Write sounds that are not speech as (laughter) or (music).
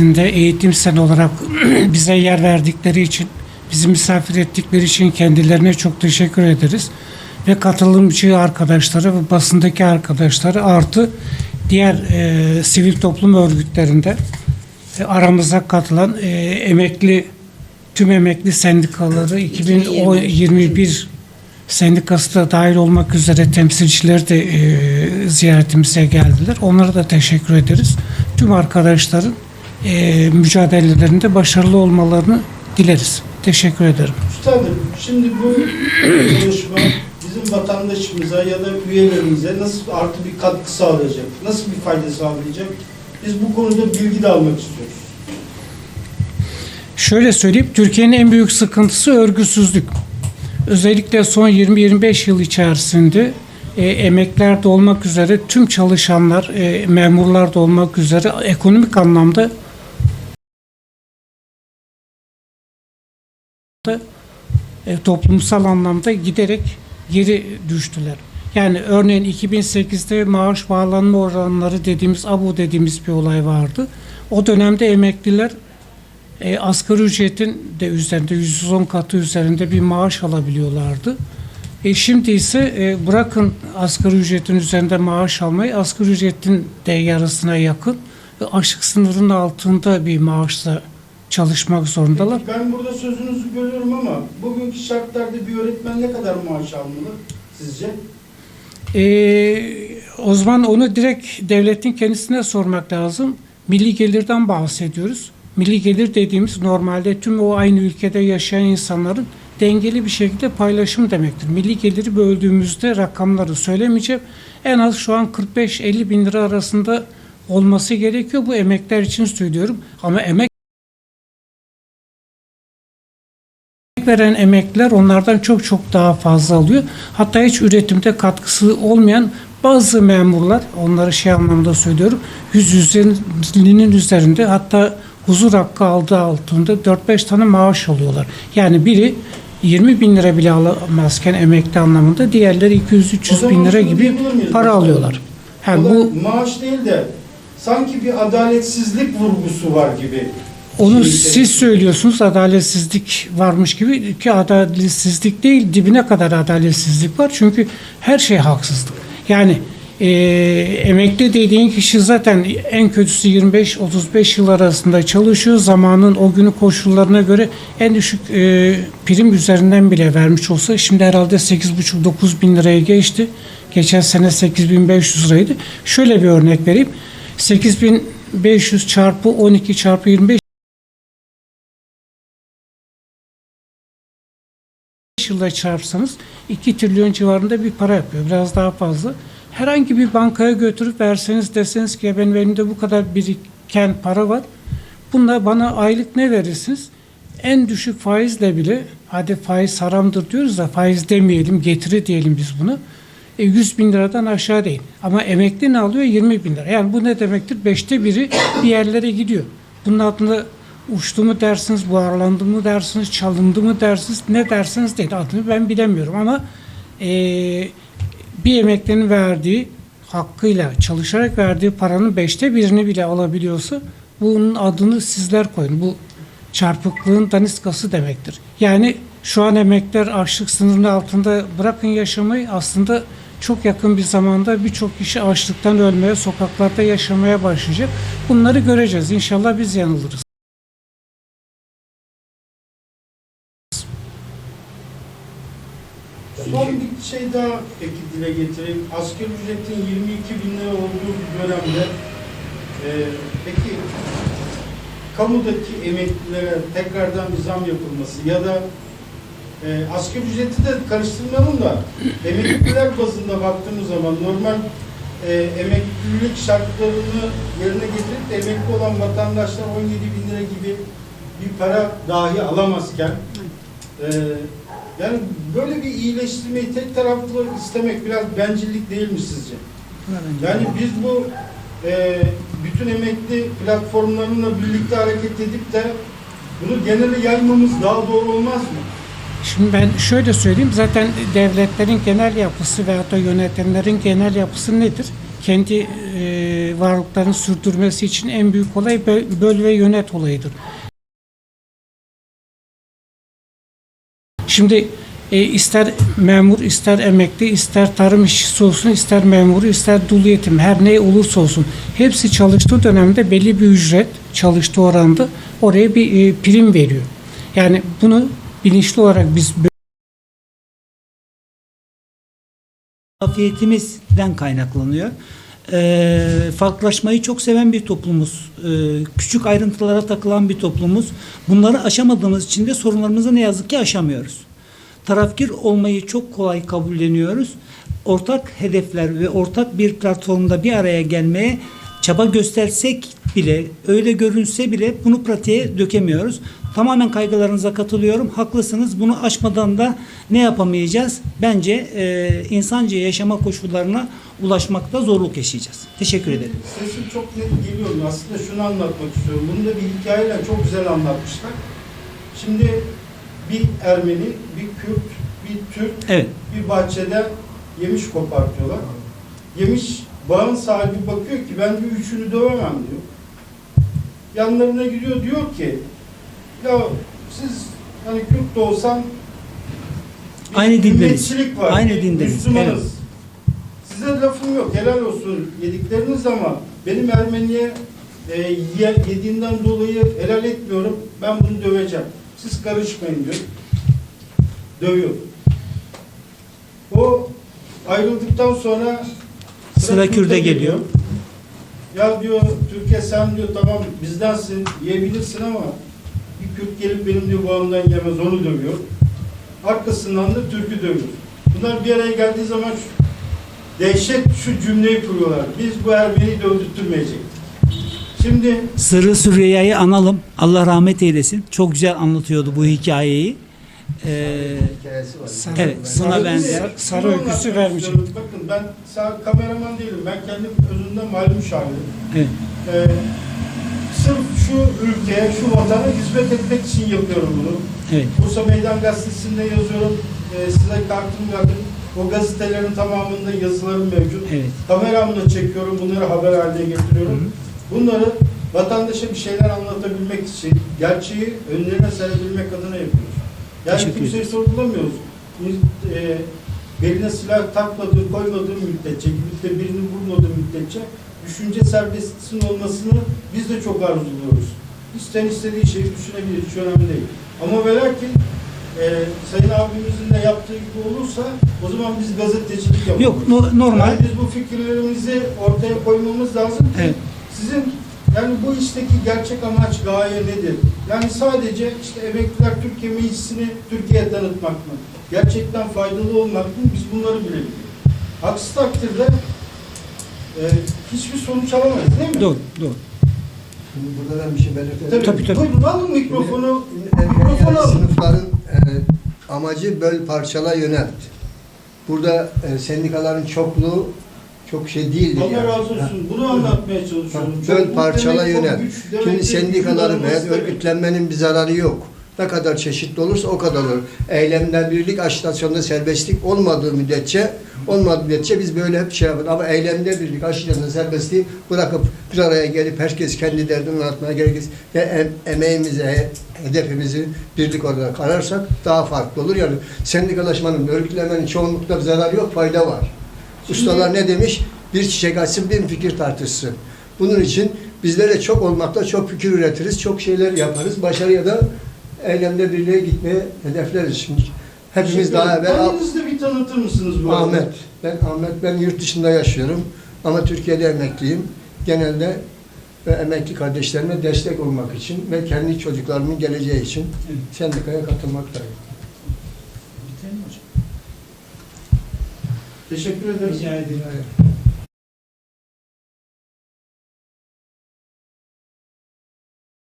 Belediyesi'nde eğitim sen olarak (clears throat) bize yer verdikleri için, bizi misafir ettikleri için kendilerine çok teşekkür ederiz. Ve katılımcı arkadaşları ve basındaki arkadaşları artı diğer e, sivil toplum örgütlerinde e, aramıza katılan e, emekli tüm emekli sendikaları 2021 sendikası da dahil olmak üzere temsilciler de e, ziyaretimize geldiler. Onlara da teşekkür ederiz. Tüm arkadaşların e, mücadelelerinde başarılı olmalarını dileriz. Teşekkür ederim. Üstadım, şimdi bu çalışma bizim vatandaşımıza ya da üyelerimize nasıl artı bir katkı sağlayacak? Nasıl bir fayda sağlayacak? Biz bu konuda bilgi de almak istiyoruz. Şöyle söyleyeyim, Türkiye'nin en büyük sıkıntısı örgüsüzlük. Özellikle son 20-25 yıl içerisinde e, emeklerde olmak üzere tüm çalışanlar, e, memurlar da olmak üzere ekonomik anlamda e, toplumsal anlamda giderek geri düştüler. Yani örneğin 2008'de maaş bağlanma oranları dediğimiz ABO dediğimiz bir olay vardı. O dönemde emekliler e, asgari ücretin de üzerinde 110 katı üzerinde bir maaş alabiliyorlardı. E, şimdi ise e, bırakın asgari ücretin üzerinde maaş almayı asgari ücretin de yarısına yakın ve açlık sınırının altında bir maaşla çalışmak zorundalar. Ben burada sözünüzü bölüyorum ama bugünkü şartlarda bir öğretmen ne kadar maaş almalı sizce? Ee, o zaman onu direkt devletin kendisine sormak lazım. Milli gelirden bahsediyoruz. Milli gelir dediğimiz normalde tüm o aynı ülkede yaşayan insanların dengeli bir şekilde paylaşım demektir. Milli geliri böldüğümüzde rakamları söylemeyeceğim. En az şu an 45-50 bin lira arasında olması gerekiyor. Bu emekler için söylüyorum. Ama emek veren emekliler onlardan çok çok daha fazla alıyor. Hatta hiç üretimde katkısı olmayan bazı memurlar, onları şey anlamda söylüyorum, yüz yüzlerinin üzerinde hatta huzur hakkı aldığı altında 4-5 tane maaş alıyorlar. Yani biri 20 bin lira bile alamazken emekli anlamında diğerleri O 200-300 zaman bin lira gibi para alıyorlar. Yani bu maaş değil de sanki bir adaletsizlik vurgusu var gibi. Onu siz söylüyorsunuz adaletsizlik varmış gibi ki adaletsizlik değil dibine kadar adaletsizlik var. Çünkü her şey haksızlık. Yani e, emekli dediğin kişi zaten en kötüsü 25-35 yıl arasında çalışıyor. Zamanın o günü koşullarına göre en düşük e, prim üzerinden bile vermiş olsa şimdi herhalde 8,5-9 bin liraya geçti. Geçen sene 8500 liraydı. Şöyle bir örnek vereyim. 8500 çarpı 12 çarpı 25 yılda çarpsanız 2 trilyon civarında bir para yapıyor. Biraz daha fazla. Herhangi bir bankaya götürüp verseniz deseniz ki "Ya benim elimde bu kadar biriken para var. Bununla bana aylık ne verirsiniz? En düşük faizle bile hadi faiz haramdır diyoruz da faiz demeyelim getiri diyelim biz bunu. E, 100 bin liradan aşağı değil. Ama emekli ne alıyor? 20 bin lira. Yani bu ne demektir? Beşte biri bir yerlere gidiyor. Bunun adını uçtu mu dersiniz, buharlandı mı dersiniz, çalındı mı dersiniz, ne dersiniz değil. Adını ben bilemiyorum ama e, bir emeklinin verdiği hakkıyla çalışarak verdiği paranın beşte birini bile alabiliyorsa bunun adını sizler koyun. Bu çarpıklığın daniskası demektir. Yani şu an emekler açlık sınırının altında bırakın yaşamayı aslında çok yakın bir zamanda birçok kişi açlıktan ölmeye, sokaklarda yaşamaya başlayacak. Bunları göreceğiz. İnşallah biz yanılırız. Son bir şey daha peki dile getireyim. Asgari ücretin 22 bin lira olduğu bir dönemde e, peki kamudaki emeklilere tekrardan bir zam yapılması ya da e, asgari ücreti de karıştırmayalım da emekliler bazında baktığımız zaman normal e, emeklilik şartlarını yerine getirip de emekli olan vatandaşlar 17 bin lira gibi bir para dahi alamazken e, yani böyle bir iyileştirmeyi tek taraflı istemek biraz bencillik değil mi sizce? Yani biz bu e, bütün emekli platformlarıyla birlikte hareket edip de bunu genele yaymamız daha doğru olmaz mı? Şimdi ben şöyle söyleyeyim. Zaten devletlerin genel yapısı veyahut da yönetimlerin genel yapısı nedir? kendi e, varlıklarını sürdürmesi için en büyük olay bö- böl ve yönet olayıdır. Şimdi e, ister memur, ister emekli, ister tarım işçisi olsun, ister memuru, ister dul yetim, her ne olursa olsun hepsi çalıştığı dönemde belli bir ücret çalıştığı oranda oraya bir e, prim veriyor. Yani bunu bilinçli olarak biz afiyetimizden kaynaklanıyor. Ee, farklılaşmayı çok seven bir toplumuz. Ee, küçük ayrıntılara takılan bir toplumuz. Bunları aşamadığımız için de sorunlarımızı ne yazık ki aşamıyoruz. Tarafkir olmayı çok kolay kabulleniyoruz. Ortak hedefler ve ortak bir platformda bir araya gelmeye çaba göstersek bile, öyle görünse bile bunu pratiğe dökemiyoruz. Tamamen kaygılarınıza katılıyorum. Haklısınız. Bunu aşmadan da ne yapamayacağız? Bence e, insanca yaşama koşullarına ulaşmakta zorluk yaşayacağız. Teşekkür ederim. Sesim çok net geliyor. Aslında şunu anlatmak istiyorum. Bunu da bir hikayeyle çok güzel anlatmışlar. Şimdi bir Ermeni, bir Kürt, bir Türk Evet. bir bahçeden yemiş kopartıyorlar. Yemiş bağın sahibi bakıyor ki ben bir üçünü dövemem diyor. Yanlarına gidiyor diyor ki ya siz hani Kürt de olsam Aynı dindeniz. var. Aynı dindeniz, Müslümanız. evet. Size lafım yok. Helal olsun yedikleriniz ama benim Ermeniye e, ye- yediğinden dolayı helal etmiyorum. Ben bunu döveceğim. Siz karışmayın diyor. Dövüyor. O ayrıldıktan sonra Sıra Kürt'e geliyor. Ya diyor Türkiye sen diyor tamam bizdensin yiyebilirsin ama bir Kürt gelip benim diyor bağımdan yemez onu dövüyor. Arkasından da Türk'ü dövüyor. Bunlar bir araya geldiği zaman şu, dehşet şu cümleyi kuruyorlar. Biz bu Ermeniyi dövdürtmeyecek. Şimdi Sırrı Süreyya'yı analım. Allah rahmet eylesin. Çok güzel anlatıyordu bu hikayeyi. Ee, Evet, buna benzer. sarı- öyküsü vermiş. Bakın ben sağ kameraman değilim. Ben kendim özümden malum şahidim. evet. Ee, sırf şu ülkeye, şu vatana hizmet etmek için yapıyorum bunu. Evet. Bursa Meydan Gazetesi'nde yazıyorum. Ee, size kartım verdim. O gazetelerin tamamında yazılarım mevcut. Evet. Kameramla çekiyorum. Bunları haber haline getiriyorum. Hı Bunları vatandaşa bir şeyler anlatabilmek için, gerçeği önlerine serebilmek adına yapıyoruz. Yani kimseyi sorgulamıyoruz. Biz, e, beline silah takmadığı, koymadığı müddetçe, gidip de birini vurmadığı müddetçe düşünce serbestisinin olmasını biz de çok arzuluyoruz. İsteyen istediği şeyi düşünebilir, hiç önemli değil. Ama ve lakin e, Sayın abimizin de yaptığı gibi olursa o zaman biz gazetecilik yapamayız. Yok no- normal. Yani biz bu fikirlerimizi ortaya koymamız lazım ki Evet. sizin yani bu işteki gerçek amaç gaye nedir? Yani sadece işte emekliler Türkiye Meclisi'ni Türkiye'ye tanıtmak mı? Gerçekten faydalı olmak mı? Biz bunları bilelim. Aksi takdirde e, hiçbir sonuç alamayız değil mi? Doğru, doğru. Şimdi burada ben bir şey belirtelim. Tabii, Tabii, tabii. Buyurun alın mikrofonu. Şimdi Mikrofonu alın. sınıfların e, amacı böl parçala yönelt. Burada e, sendikaların çokluğu çok şey değildir Allah yani. razı olsun. Bunu anlatmaya çalışıyorum. Böl Çokluk parçala demek çok yönel. demek Şimdi sendikaların ve örgütlenmenin bir zararı yok. Ne kadar çeşitli olursa o kadar olur. Eylemden birlik, agitasyonda serbestlik olmadığı müddetçe olmadığı müddetçe biz böyle hep şey yaparız. Ama eylemde birlik, agitasyonda serbestliği bırakıp bir araya gelip herkes kendi derdini anlatmaya gerekir. Ve em, emeğimizi, he- hedefimizi birlik olarak ararsak daha farklı olur. Yani sendikalaşmanın, örgütlenmenin çoğunlukta bir zararı yok, fayda var. Ustalar ne demiş? Bir çiçek açsın, bir fikir tartışsın. Bunun için bizlere çok olmakta çok fikir üretiriz, çok şeyler yaparız. Başarıya da eylemde birliğe gitmeye hedefleriz. Şimdi hepimiz Teşekkür daha evvel Kendinizi bir tanıtır mısınız bu arada? Ahmet. Ben Ahmet. Ben yurt dışında yaşıyorum ama Türkiye'de emekliyim. Genelde ve emekli kardeşlerime destek olmak için ve kendi çocuklarımın geleceği için sendikaya katılmaktayım. Teşekkür ederiz. Rica ederim.